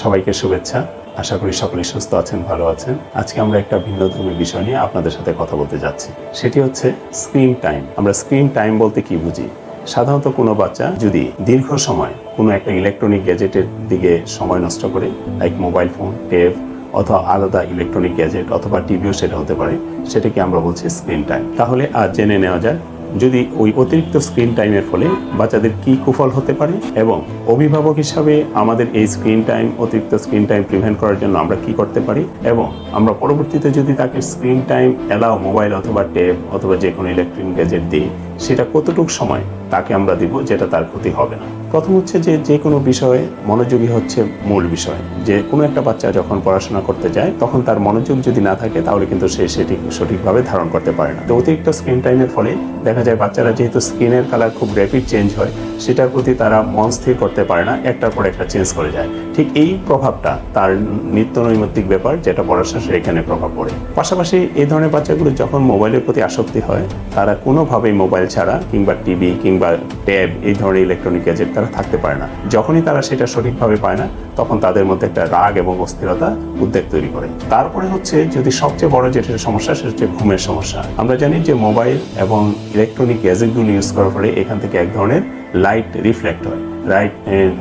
সবাইকে শুভেচ্ছা। আশা করি সকলেই সুস্থ আছেন, ভালো আছেন। আজকে আমরা একটা ভিন্ন ধর্মী বিষয় নিয়ে আপনাদের সাথে কথা বলতে যাচ্ছি। সেটি হচ্ছে স্ক্রিন টাইম আমরা স্ক্রিন টাইম বলতে কি বুঝি? সাধারণত কোনো বাচ্চা যদি দীর্ঘ সময় কোনো একটা ইলেকট্রনিক গ্যাজেটের দিকে সময় নষ্ট করে লাইক মোবাইল ফোন টেপ অথবা আলাদা ইলেকট্রনিক গ্যাজেট অথবা টিভিও সেটা হতে পারে, সেটাকে আমরা বলছি স্ক্রিন টাইম তাহলে আজ জেনে নেওয়া যায় যদি ওই অতিরিক্ত স্ক্রিন টাইমের ফলে বাচ্চাদের কি কুফল হতে পারে? এবং অভিভাবক হিসাবে আমাদের এই স্ক্রিন টাইম অতিরিক্ত স্ক্রিন টাইম প্রিভেন্ট করার জন্য আমরা কি করতে পারি? এবং আমরা পরবর্তীতে যদি তাকে স্ক্রিন টাইম এলাও মোবাইল অথবা ট্যাব অথবা যে কোনো ইলেকট্রনিক গ্যাজেট দিই, সেটা কতটুকু সময় তাকে আমরা দিব যেটা তার ক্ষতি হবে না? প্রথম হচ্ছে যে যে কোনো বিষয়ে মনোযোগী হচ্ছে মূল বিষয়। যে কোনো একটা বাচ্চা যখন পড়াশোনা করতে যায়, তখন তার মনোযোগ যদি না থাকে, তাহলে কিন্তু সে সেটি সঠিকভাবে ধারণ করতে পারে না। তো অতিরিক্ত স্ক্রিন টাইমের ফলে দেখা যায়, বাচ্চারা যেহেতু স্ক্রিনের কালার খুব র্যাপিড চেঞ্জ হয়, সেটার প্রতি তারা মন স্থির করতে পারে না, একটার পর একটা চেঞ্জ করে যায়। ঠিক এই প্রভাবটা তার নিত্য নৈমিত্তিক ব্যাপার, যেটা পড়াশোনা এখানে প্রভাব পড়ে। পাশাপাশি এই ধরনের বাচ্চাগুলো যখন মোবাইলের প্রতি আসক্তি হয়, তারা কোনোভাবেই মোবাইল ছাড়া কিংবা টিভি কিংবা ট্যাব, এই ধরনের ইলেকট্রনিক গ্যাজেট তারা থাকতে পারে না। যখনই তারা সেটা সঠিকভাবে পায় না, তখন তাদের মধ্যে একটা রাগ এবং অস্থিরতা উদ্বেগ তৈরি করে। তারপরে হচ্ছে যদি সবচেয়ে বড় যেটা সমস্যা, সেটা হচ্ছে ঘুমের সমস্যা। আমরা জানি যে মোবাইল এবং ইলেকট্রনিক গ্যাজেটগুলো ইউজ করার ফলে এখান থেকে এক ধরনের লাইট রিফ্লেক্ট হয়। লাইট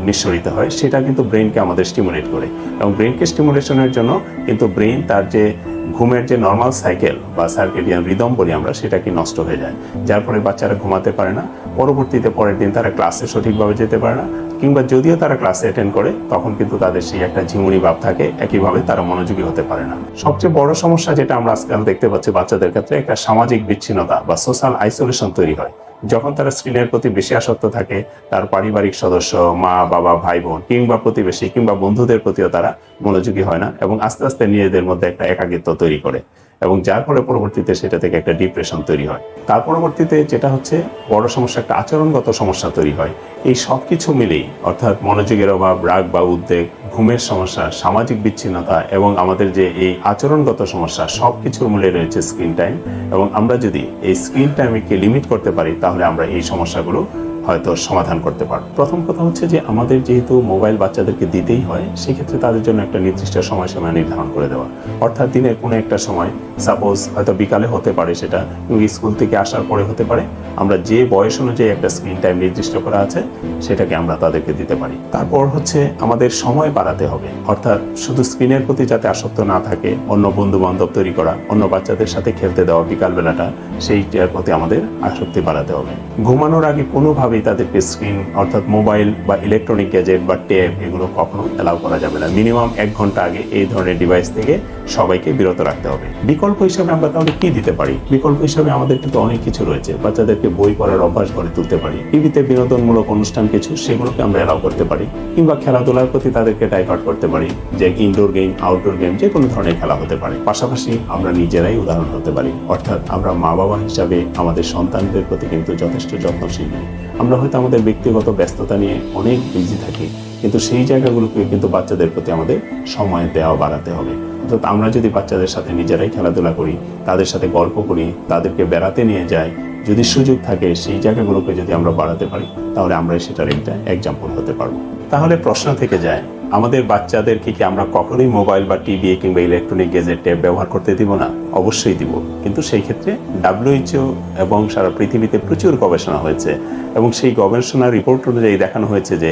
নিঃসরিত হয়। সেটা কিন্তু ব্রেনকে আমাদের স্টিমুলেট করে। এবং ব্রেনকে স্টিমুলেশনের জন্য কিন্তু ব্রেন তার যে ঘুমের যে নর্মাল সাইকেল বা সার্কেডিয়ান রিদম বলি আমরা, সেটা কি নষ্ট হয়ে যায়। যার ফলে বাচ্চারা ঘুমাতে পারে না। পরবর্তীতে পরের দিন তারা ক্লাসে সঠিকভাবে যেতে পারে না। কিংবা যদিও তারা ক্লাসে অ্যাটেন্ড করে, তখন কিন্তু তাদের সেই একটা ঝিমুনি ভাব থাকে, একইভাবে তারা মনোযোগী হতে পারে না। সবচেয়ে বড় সমস্যা যেটা আমরা আজকাল দেখতে পাচ্ছি বাচ্চাদের ক্ষেত্রে, একটা সামাজিক বিচ্ছিন্নতা বা সোশ্যাল আইসোলেশন তৈরি হয়। যখন তারা স্ক্রিনের প্রতি বেশি আসক্ত থাকে, তার পারিবারিক সদস্য, মা, বাবা, ভাই, বোন কিংবা প্রতিবেশী কিংবা বন্ধুদের প্রতিও তারা মনোযোগী হয় না এবং আস্তে আস্তে নিজেদের মধ্যে একটা একাকিত্ব তৈরি করে। এবং যার ফলে পরবর্তীতে সেটা থেকে একটা ডিপ্রেশন তৈরি হয়। তার পরবর্তীতে যেটা হচ্ছে, বড় সমস্যা একটা আচরণগত সমস্যা তৈরি হয়। এই সব কিছু মিলেই, অর্থাৎ মনোযোগের অভাব, রাগ বা উদ্বেগ, ঘুমের সমস্যা, সামাজিক বিচ্ছিন্নতা এবং আমাদের যে এই আচরণগত সমস্যা সব কিছুর মূলে রয়েছে স্ক্রিন টাইম এবং আমরা যদি এই স্ক্রিন টাইমকে লিমিট করতে পারি, তাহলে আমরা এই সমস্যাগুলো হয়তো সমাধান করতে পারব প্রথম কথা হচ্ছে যে আমাদের যেহেতু মোবাইল বাচ্চাদেরকে দিতেই হয়, সেক্ষেত্রে তাদের জন্য একটা নির্দিষ্ট সময়সীমা নির্ধারণ করে দেওয়া। অর্থাৎ দিনের কোনো একটা সময় সাপোজ হয়তো বিকালে হতে পারে সেটা স্কুল থেকে আসার পরে হতে পারে, আমরা যে বয়স অনুযায়ী একটা স্ক্রিন টাইম নির্দিষ্ট করা আছে, সেটাকে আমরা তাদেরকে দিতে পারি। তারপর হচ্ছে আমাদের সময় বাড়াতে হবে। অর্থাৎ শুধু স্ক্রিনের প্রতি যাতে আসক্ত না থাকে, অন্য বন্ধু বান্ধব তৈরি করা, অন্য বাচ্চাদের সাথে খেলতে দেওয়া বিকালবেলাটা সেইটার প্রতি আমাদের আসক্তি বাড়াতে হবে। ঘুমানোর আগে কোনোভাবেই তাদেরকে স্ক্রিন অর্থাৎ মোবাইল বা ইলেকট্রনিক গ্যাজেট বা ট্যাব এগুলো কখনো অ্যালাউ করা যাবে না। মিনিমাম এক ঘণ্টা আগে এই ধরনের ডিভাইস থেকে সবাইকে বিরত রাখতে হবে। বিকল্প হিসাবে আমরা তাহলে কি দিতে পারি? বিকল্প হিসাবে আমাদের কিন্তু অনেক কিছু রয়েছে। বাচ্চাদেরকে বই পড়ার অভ্যাস গড়ে তুলতে পারি। টিভিতে বিনোদনমূলক অনুষ্ঠান কিছু সেগুলোকে আমরা অ্যালাউ করতে পারি। কিংবা খেলাধুলার প্রতি তাদেরকে ডাইভার্ট করতে পারি। যে ইনডোর গেম আউটডোর গেম যে কোনো ধরনের খেলা হতে পারে। পাশাপাশি আমরা নিজেরাই উদাহরণ হতে পারি। অর্থাৎ আমরা মা বাবা হিসাবে আমাদের সন্তানদের প্রতি কিন্তু যথেষ্ট যত্নশীল। নই আমরা হয়তো আমাদের ব্যক্তিগত ব্যস্ততা নিয়ে অনেক বিজি থাকি, কিন্তু সেই জায়গাগুলোকে কিন্তু বাচ্চাদের প্রতি আমাদের সময় দেওয়া বাড়াতে হবে। অর্থাৎ আমরা যদি বাচ্চাদের সাথে নিজেরাই খেলাধুলা করি, তাদের সাথে গল্প করি, তাদেরকে বেড়াতে নিয়ে যাই, যদি সুযোগ থাকে সেই জায়গাগুলোকে যদি আমরা বাড়াতে পারি, তাহলে আমরা সেটার একটা এক্সাম্পল হতে পারব। তাহলে প্রশ্ন থেকে যায় আমাদের বাচ্চাদেরকে কি আমরা কখনোই মোবাইল বা টিভি কিংবা ইলেকট্রনিক গেজেট ব্যবহার করতে দিব না? অবশ্যই দিব। কিন্তু সেই ক্ষেত্রে ডাব্লিউএইচও এবং সারা পৃথিবীতে প্রচুর গবেষণা হয়েছে এবং সেই গবেষণার রিপোর্ট অনুযায়ী দেখানো হয়েছে যে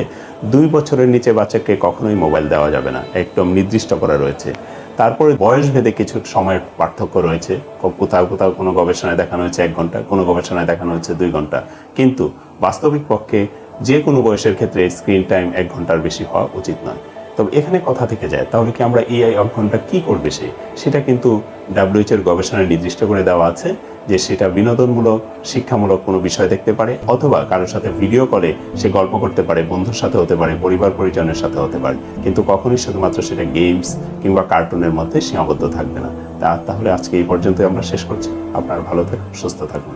দুই বছরের নিচে বাচ্চাকে কখনোই মোবাইল দেওয়া যাবে না। একদম নির্দিষ্ট করা রয়েছে। তারপরে বয়স ভেদে কিছু সময়ের পার্থক্য রয়েছে। কোথাও কোথাও কোনো গবেষণায় দেখানো হয়েছে এক ঘণ্টা, কোনো গবেষণায় দেখানো হয়েছে দুই ঘণ্টা। কিন্তু বাস্তবিক পক্ষে যে কোনো বয়সের ক্ষেত্রে স্ক্রিন টাইম এক ঘণ্টার বেশি হওয়া উচিত নয়। তবে এখানে কথা থেকে যায়, তাহলে কি আমরা এআই ঘণ্টা কি করবে সে? সেটা কিন্তু ডাব্লিউএইচ এর গবেষণায় নির্দিষ্ট করে দেওয়া আছে যে সেটা বিনোদনমূলক, শিক্ষামূলক কোনো বিষয় দেখতে পারে, অথবা কারোর সাথে ভিডিও কলে সে গল্প করতে পারে, বন্ধুর সাথে হতে পারে, পরিবার পরিজনের সাথে হতে পারে। কিন্তু কখনোই শুধুমাত্র সেটা গেমস কিংবা কার্টুনের মধ্যে সীমাবদ্ধ থাকবে না। তা তাহলে আজকে এই পর্যন্ত আমরা শেষ করছি। আপনারা ভালো থাকুন, সুস্থ থাকুন।